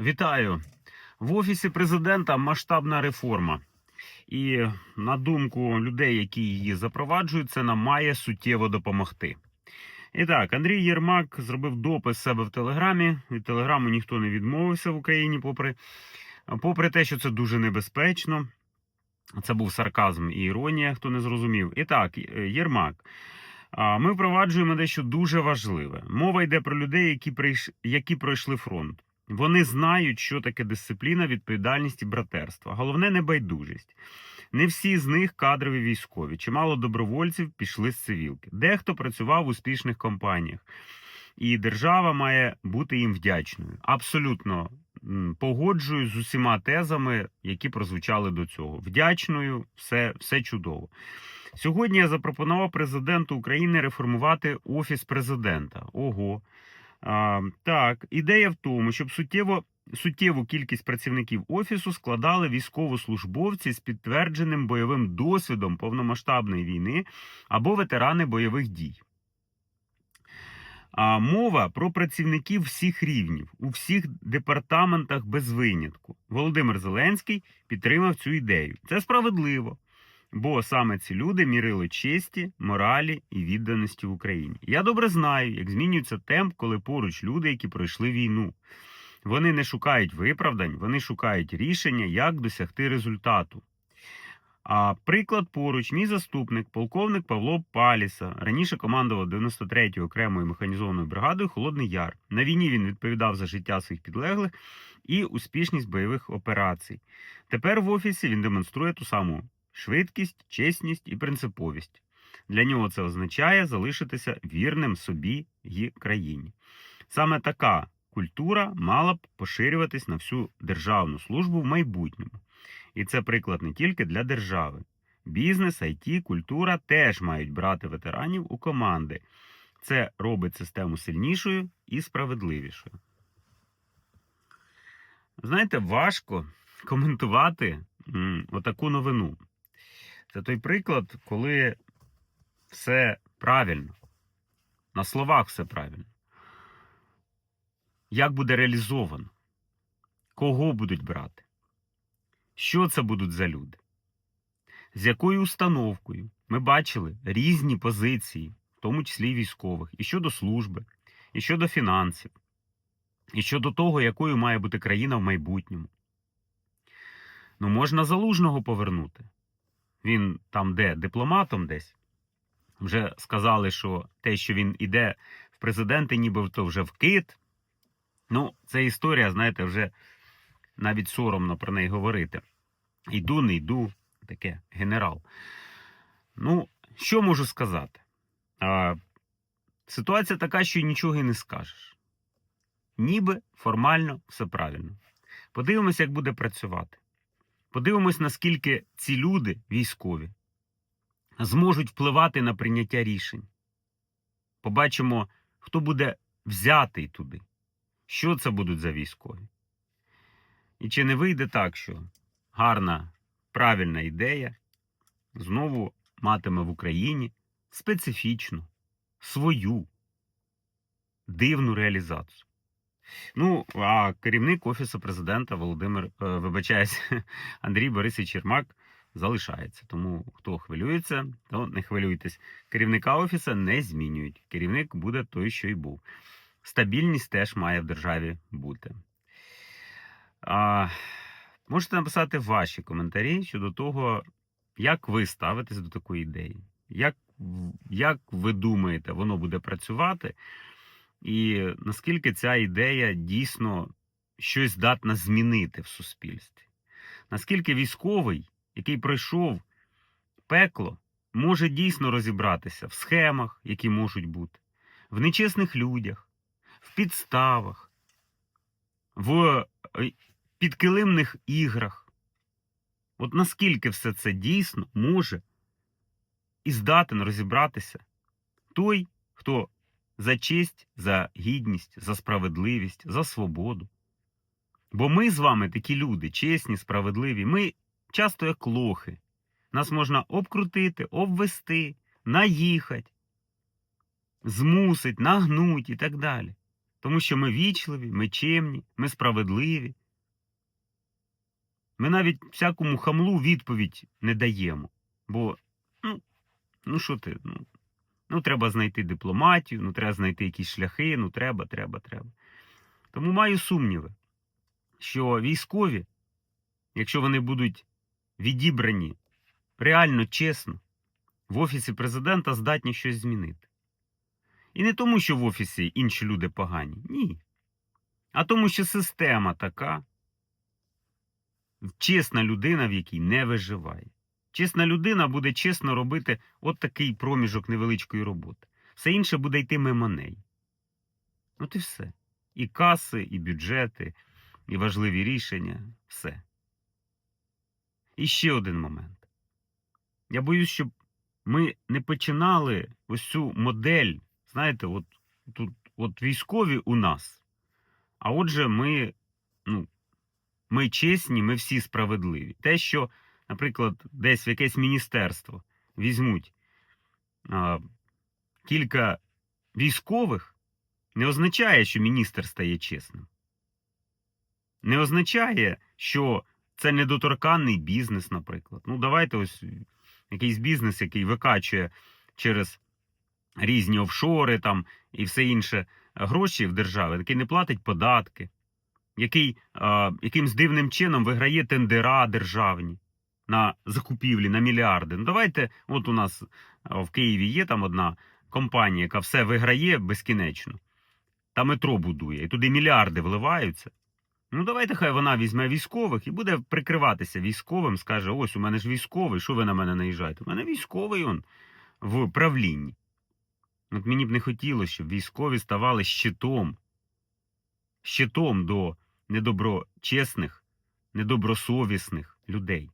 Вітаю! В офісі президента масштабна реформа. І на думку людей, які її запроваджують, це нам має суттєво допомогти. І так, Андрій Єрмак зробив допис себе в Телеграмі. Від Телеграму ніхто не відмовився в Україні, попри, попри те, що це дуже небезпечно. Це був сарказм і іронія, хто не зрозумів. І так, Єрмак. Ми впроваджуємо дещо дуже важливе. Мова йде про людей, які прийш... які пройшли фронт. Вони знають, що таке дисципліна, відповідальність і братерство. Головне небайдужість. Не всі з них кадрові військові. Чимало добровольців пішли з цивілки. Дехто працював в успішних компаніях, і держава має бути їм вдячною. Абсолютно погоджуюсь з усіма тезами, які прозвучали до цього. Вдячною, все, все чудово. Сьогодні я запропонував президенту України реформувати офіс президента. Ого. А, так, ідея в тому, щоб суттєво, суттєву кількість працівників офісу складали військовослужбовці з підтвердженим бойовим досвідом повномасштабної війни або ветерани бойових дій. А, мова про працівників всіх рівнів у всіх департаментах без винятку. Володимир Зеленський підтримав цю ідею. Це справедливо. Бо саме ці люди мірили честі, моралі і відданості в Україні. Я добре знаю, як змінюється темп, коли поруч люди, які пройшли війну. Вони не шукають виправдань, вони шукають рішення, як досягти результату. А приклад поруч, мій заступник, полковник Павло Паліса, раніше командував 93-ю окремою механізованою бригадою Холодний Яр. На війні він відповідав за життя своїх підлеглих і успішність бойових операцій. Тепер в офісі він демонструє ту саму швидкість, чесність і принциповість. Для нього це означає залишитися вірним собі і країні. Саме така культура мала б поширюватись на всю державну службу в майбутньому. І це приклад не тільки для держави. Бізнес, IT, культура теж мають брати ветеранів у команди. Це робить систему сильнішою і справедливішою. Знаєте, важко коментувати отаку новину. Це той приклад, коли все правильно. На словах все правильно. Як буде реалізовано? Кого будуть брати? Що це будуть за люди? З якою установкою? Ми бачили різні позиції, в тому числі військових, і щодо служби, і щодо фінансів, і щодо того, якою має бути країна в майбутньому. Ну, можна залужного повернути. Він там де дипломатом десь. Вже сказали, що те, що він іде в президенти, ніби то вже вкид. Ну, це історія, знаєте, вже навіть соромно про неї говорити. Йду, не йду, таке генерал. Ну, що можу сказати? А, Ситуація така, що нічого і не скажеш. Ніби формально все правильно. Подивимося, як буде працювати. Подивимось, наскільки ці люди, військові, зможуть впливати на прийняття рішень. Побачимо, хто буде взятий туди, що це будуть за військові. І чи не вийде так, що гарна, правильна ідея знову матиме в Україні специфічну, свою дивну реалізацію. Ну, а керівник Офісу президента Володимир, е, вибачаюсь, Андрій Борисович Єрмак залишається. Тому хто хвилюється, то не хвилюйтесь. Керівника офісу не змінюють. Керівник буде той, що й був. Стабільність теж має в державі бути. А, можете написати ваші коментарі щодо того, як ви ставитесь до такої ідеї. Як, як ви думаєте, воно буде працювати? І наскільки ця ідея дійсно щось здатна змінити в суспільстві? Наскільки військовий, який пройшов пекло, може дійсно розібратися в схемах, які можуть бути, в нечесних людях, в підставах, в е, підкилимних іграх? От наскільки все це дійсно може і здатен розібратися той, хто за честь, за гідність, за справедливість, за свободу. Бо ми з вами такі люди, чесні, справедливі, ми часто як лохи. Нас можна обкрутити, обвести, наїхати, змусить, нагнуть і так далі. Тому що ми вічливі, ми чемні, ми справедливі. Ми навіть всякому хамлу відповідь не даємо. Бо, ну, ну що ти? Ну, ну, треба знайти дипломатію, ну треба знайти якісь шляхи, ну треба, треба, треба. Тому маю сумніви, що військові, якщо вони будуть відібрані реально чесно, в офісі президента здатні щось змінити. І не тому, що в офісі інші люди погані. Ні. А тому, що система така, чесна людина, в якій не виживає. Чесна людина буде чесно робити от такий проміжок невеличкої роботи. Все інше буде йти мимо неї. От і все. І каси, і бюджети, і важливі рішення все. І ще один момент. Я боюсь, щоб ми не починали ось цю модель, знаєте, от тут от військові у нас. А отже, ми, ну, ми чесні, ми всі справедливі. Те, що, наприклад, десь в якесь міністерство візьмуть а, кілька військових, не означає, що міністр стає чесним. Не означає, що це недоторканний бізнес, наприклад. Ну, давайте ось якийсь бізнес, який викачує через різні офшори там і все інше гроші в державі, який не платить податки, який а, якимсь дивним чином виграє тендера державні на закупівлі на мільярди. Ну давайте, от у нас в Києві є там одна компанія, яка все виграє безкінечно, та метро будує, і туди мільярди вливаються. Ну, давайте хай вона візьме військових і буде прикриватися військовим, скаже: ось у мене ж військовий, що ви на мене наїжджаєте? У мене військовий он в правлінні. От мені б не хотілося, щоб військові ставали щитом, щитом до недоброчесних, недобросовісних людей.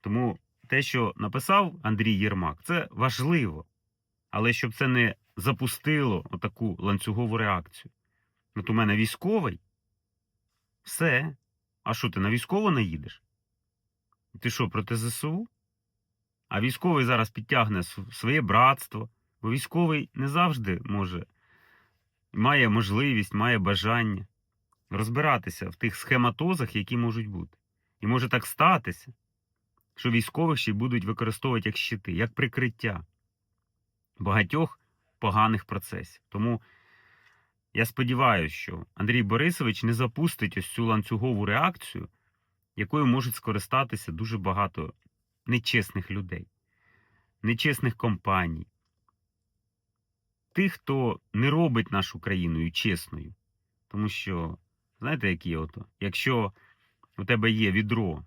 Тому те, що написав Андрій Єрмак, це важливо. Але щоб це не запустило отаку ланцюгову реакцію. От у мене військовий. Все. А що ти на військово не їдеш? Ти що, проти ЗСУ? А військовий зараз підтягне своє братство, бо військовий не завжди може, має можливість, має бажання розбиратися в тих схематозах, які можуть бути. І може так статися, що військових ще будуть використовувати як щити, як прикриття багатьох поганих процесів. Тому я сподіваюся, що Андрій Борисович не запустить ось цю ланцюгову реакцію, якою можуть скористатися дуже багато нечесних людей, нечесних компаній, тих, хто не робить нашу країною чесною. Тому що, знаєте, які ото, якщо у тебе є відро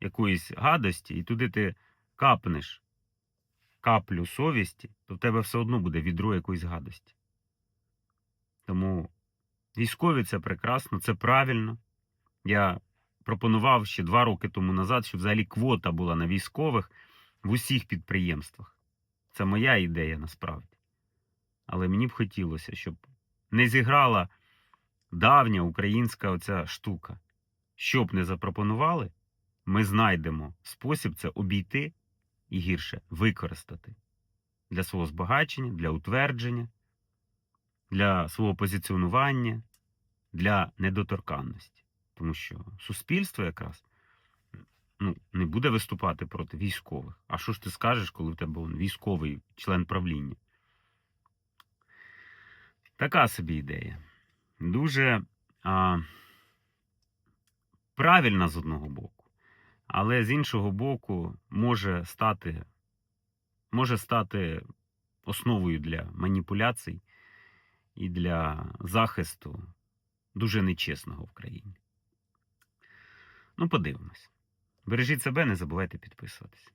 якоїсь гадості, і туди ти капнеш каплю совісті, то в тебе все одно буде відро якоїсь гадості. Тому військові це прекрасно, це правильно. Я пропонував ще два роки тому назад, щоб взагалі квота була на військових в усіх підприємствах. Це моя ідея насправді. Але мені б хотілося, щоб не зіграла давня українська оця штука. Що б не запропонували, ми знайдемо спосіб це обійти і гірше використати для свого збагачення, для утвердження, для свого позиціонування, для недоторканності. Тому що суспільство якраз ну, не буде виступати проти військових. А що ж ти скажеш, коли в тебе он, військовий член правління? Така собі ідея. Дуже а, правильна з одного боку, але з іншого боку може стати, може стати основою для маніпуляцій і для захисту дуже нечесного в країні. Ну, подивимось. Бережіть себе, не забувайте підписуватись.